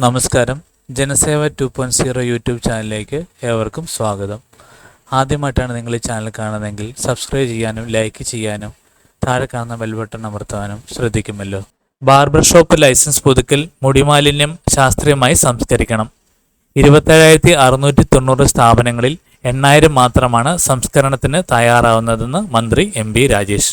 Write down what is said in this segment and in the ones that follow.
നമസ്കാരം. Janaseva two point zero YouTube ചാനലിലേക്ക് ഏവർക്കും സ്വാഗതം. ആദ്യമായിട്ടാണ് നിങ്ങൾ ഈ ചാനൽ കാണുന്നതെങ്കിൽ സബ്സ്ക്രൈബ് ചെയ്യാനും ലൈക്ക് ചെയ്യാനും താഴെ കാണുന്ന ബെൽ ബട്ടൺ അമർത്താനും ശ്രദ്ധിക്കുമല്ലോ. ബാർബർ ഷോപ്പ് ലൈസൻസ് പുതുക്കൽ മുടിമാലിന്യം ശാസ്ത്രീയമായി സംസ്കരിക്കണം. ഇരുപത്തേഴായിരത്തി അറുന്നൂറ്റി തൊണ്ണൂറ് സ്ഥാപനങ്ങളിൽ എണ്ണായിരം മാത്രമാണ് സംസ്കരണത്തിന് തയ്യാറാവുന്നതെന്ന് മന്ത്രി എം ബി രാജേഷ്.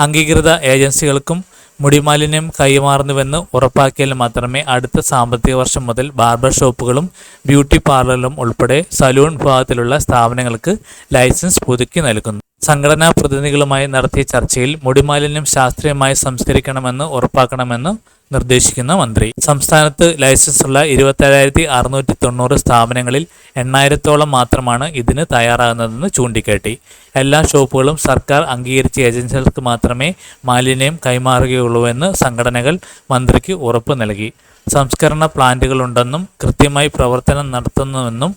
അംഗീകൃത ഏജൻസികൾക്കും മുടിമാലിന്യം കൈമാറുന്നുവെന്ന് ഉറപ്പാക്കിയാൽ മാത്രമേ അടുത്ത സാമ്പത്തിക വർഷം മുതൽ ബാർബർ ഷോപ്പുകളും ബ്യൂട്ടി പാർലറുകളും ഉൾപ്പെടെ സലൂൺ വിഭാഗത്തിലുള്ള സ്ഥാപനങ്ങൾക്ക് ലൈസൻസ് പുതുക്കി നൽകുന്നു. സംഘടനാ പ്രതിനിധികളുമായി നടത്തിയ ചർച്ചയിൽ മുടിമാലിന്യം ശാസ്ത്രീയമായി സംസ്കരിക്കണമെന്ന് ഉറപ്പാക്കണമെന്ന് നിർദ്ദേശിക്കുന്ന മന്ത്രി. സംസ്ഥാനത്ത് ലൈസൻസ് ഉള്ള ഇരുപത്തേഴായിരത്തി അറുന്നൂറ്റി തൊണ്ണൂറ് സ്ഥാപനങ്ങളിൽ എണ്ണായിരത്തോളം മാത്രമാണ് ഇതിന് തയ്യാറാകുന്നതെന്ന് ചൂണ്ടിക്കാട്ടി. എല്ലാ ഷോപ്പുകളും സർക്കാർ അംഗീകരിച്ച ഏജൻസികൾക്ക് മാത്രമേ മാലിന്യം കൈമാറുകയുള്ളൂവെന്ന് സംഘടനകൾ മന്ത്രിക്ക് ഉറപ്പ് നൽകി. സംസ്കരണ പ്ലാന്റുകളുണ്ടെന്നും കൃത്യമായി പ്രവർത്തനം നടത്തുന്നുവെന്നും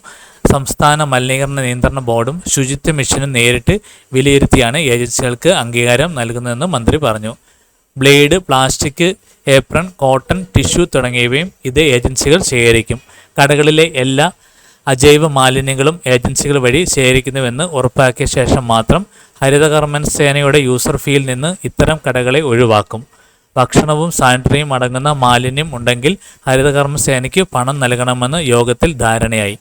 സംസ്ഥാന മലിനീകരണ നിയന്ത്രണ ബോർഡും ശുചിത്വ മിഷനും നേരിട്ട് വിലയിരുത്തിയാണ് ഏജൻസികൾക്ക് അംഗീകാരം നൽകുന്നതെന്ന് മന്ത്രി പറഞ്ഞു. Blade plastic apron cotton tissue തുടങ്ങിയവയും ഇത് ഏജൻസികൾ ശേഖരിക്കും. കടകളിലെ എല്ലാ അജൈവ മാലിന്യങ്ങളും ഏജൻസികൾ വഴി ശേഖരിക്കുന്നുവെന്ന് ഉറപ്പാക്കിയ ശേഷം മാത്രം ഹരിതകർമ്മൻ സേനയുടെ യൂസർ ഫീയിൽ നിന്ന് ഇത്തരം കടകളെ ഒഴിവാക്കും. ഭക്ഷണവും സാനിറ്ററിയും അടങ്ങുന്ന മാലിന്യം ഉണ്ടെങ്കിൽ ഹരിതകർമ്മ സേനയ്ക്ക് പണം നൽകണമെന്ന് യോഗത്തിൽ ധാരണയായി.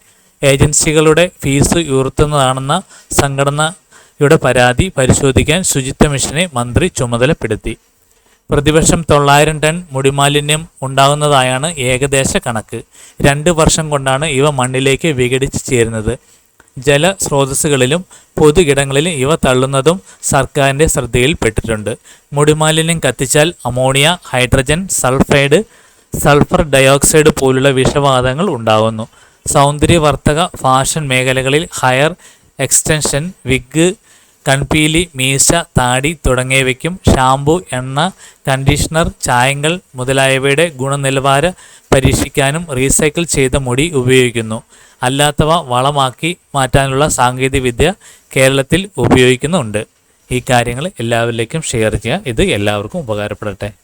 ഏജൻസികളുടെ ഫീസ് ഉയർത്തുന്നതാണെന്ന സംഘടനയുടെ പരാതി പരിശോധിക്കാൻ ശുചിത്വ മിഷനെ മന്ത്രി ചുമതലപ്പെടുത്തി. പ്രതിവർഷം തൊള്ളായിരം ടൺ മുടിമാലിന്യം ഉണ്ടാകുന്നതായാണ് ഏകദേശ കണക്ക്. രണ്ട് വർഷം കൊണ്ടാണ് ഇവ മണ്ണിലേക്ക് വിഘടിച്ച് ചേരുന്നത്. ജലസ്രോതസ്സുകളിലും പൊതുകിടങ്ങളിലും ഇവ തള്ളുന്നതും സർക്കാരിന്റെ ശ്രദ്ധയിൽപ്പെട്ടിട്ടുണ്ട്. മുടിമാലിന്യം കത്തിച്ചാൽ ammonia hydrogen sulphide sulphur dioxide പോലുള്ള വിഷവാതകങ്ങൾ ഉണ്ടാകുന്നു. സൗന്ദര്യവർത്തക ഫാഷൻ മേഖലകളിൽ ഹയർ എക്സ്റ്റൻഷൻ വിഗ് കൺപീലി മീശ താടി തുടങ്ങിയവയ്ക്കും ഷാംപൂ എണ്ണ കണ്ടീഷണർ ചായങ്ങൾ മുതലായവയുടെ ഗുണനിലവാര പരീക്ഷിക്കാനും റീസൈക്കിൾ ചെയ്ത മുടി ഉപയോഗിക്കുന്നു. അല്ലാത്തവ വളമാക്കി മാറ്റാനുള്ള സാങ്കേതികവിദ്യ കേരളത്തിൽ ഉപയോഗിക്കുന്നുണ്ട്. ഈ കാര്യങ്ങൾ എല്ലാവരിലേക്കും ഷെയർ ചെയ്യുക. ഇത് എല്ലാവർക്കും ഉപകാരപ്പെടട്ടെ.